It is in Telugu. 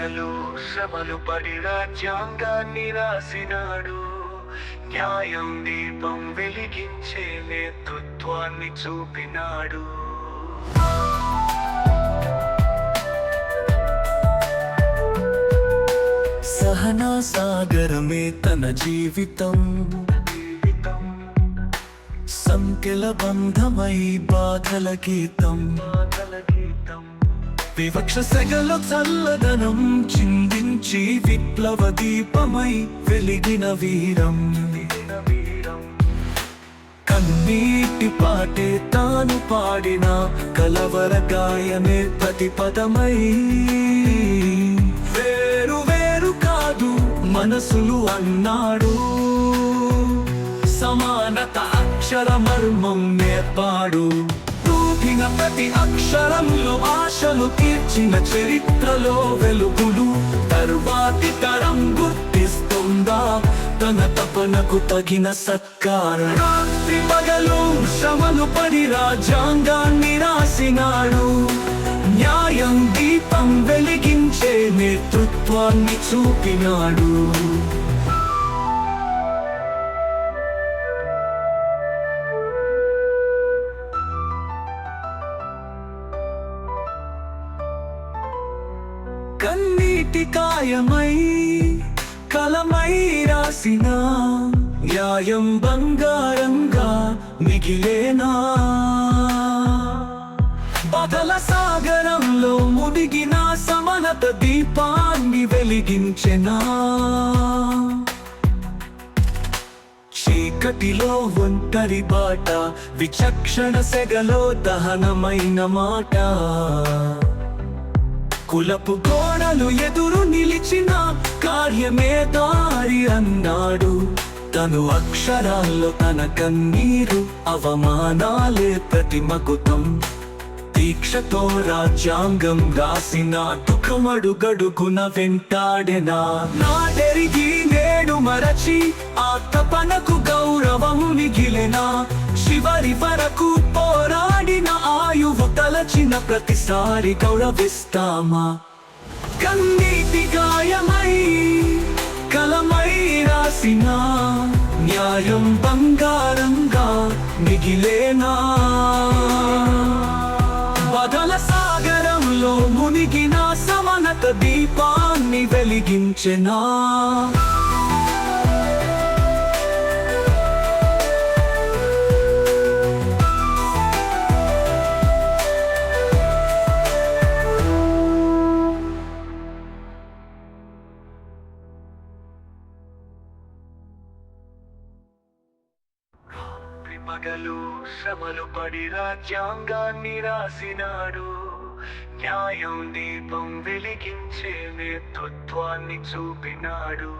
శ్రమలు పడి రాజ్యాంగాన్ని రాసినాడు. న్యాయం దీపం వెలిగించే నేతృత్వాన్ని చూపినాడు. సహనా సాగరమే తన జీవితం. జీవితం సంఖ్యల బంధమై బాధల గీతం బాధల గీతం. వివక్ష సెగలో చల్లదనం చిందించి విప్లవ దీపమై వెలిగిన వీరం. కన్నీటి పాటే తాను పాడిన కలవర గాయమే ప్రతిపదమై. వేరు వేరు కాదు మనసులు అన్నాడు. సమానత అక్షర మర్మం నేర్పాడు. తూగిన ప్రతి అక్షరంలో ఆశలు తీర్చిన చరిత్రలో వెలుగులు తరువాతి తరం గుర్తిస్తుందా తన తపనకు తగిన సత్కార. రాత్రి పగలు శ్రమలు పడి రాజ్యాంగాన్ని రాసినాడు. న్యాయం దీపం వెలిగించే నేతృత్వాన్ని చూపినాడు. కన్నీటి కాయమై కలమై రాసిన న్యాయం బంగారంగా మిగిలేనా? బదల సాగరంలో మునిగిన సమనత దీపాన్ని వెలిగించెనా? చీకటిలో ఒంటరి బాట విచక్షణ సెగలో దహనమైన మాట. కులపు కష్టాలు ఎదురు నిలిచిన కార్యమే దారి అన్నాడు. తను అక్షరాల్లో తన కన్నీరు అవమానాలే ప్రతిమకుతం. దీక్షతో రాజ్యాంగం రాసిన దుఃఖమడుగడుగున వెంటాడెనా? నాడెరిగి నేడు మరచి ఆ తపనకు గౌరవము మిగిలినా? చివరి వరకు పోరాడిన ఆయువు తలచిన ప్రతిసారి గౌరవిస్తామా? కన్నీటి గాయమై కలమై రాసిన న్యాయం బంగారంగా మిగిలేనా? బదల సాగరంలో మునిగిన సమనత దీపాన్ని వెలిగించెనా? మగలు శ్రమలు పడి రాజ్యాంగాన్ని రాసినాడు. న్యాయం దీపం వెలిగించే నేతృత్వాన్ని చూపినాడు.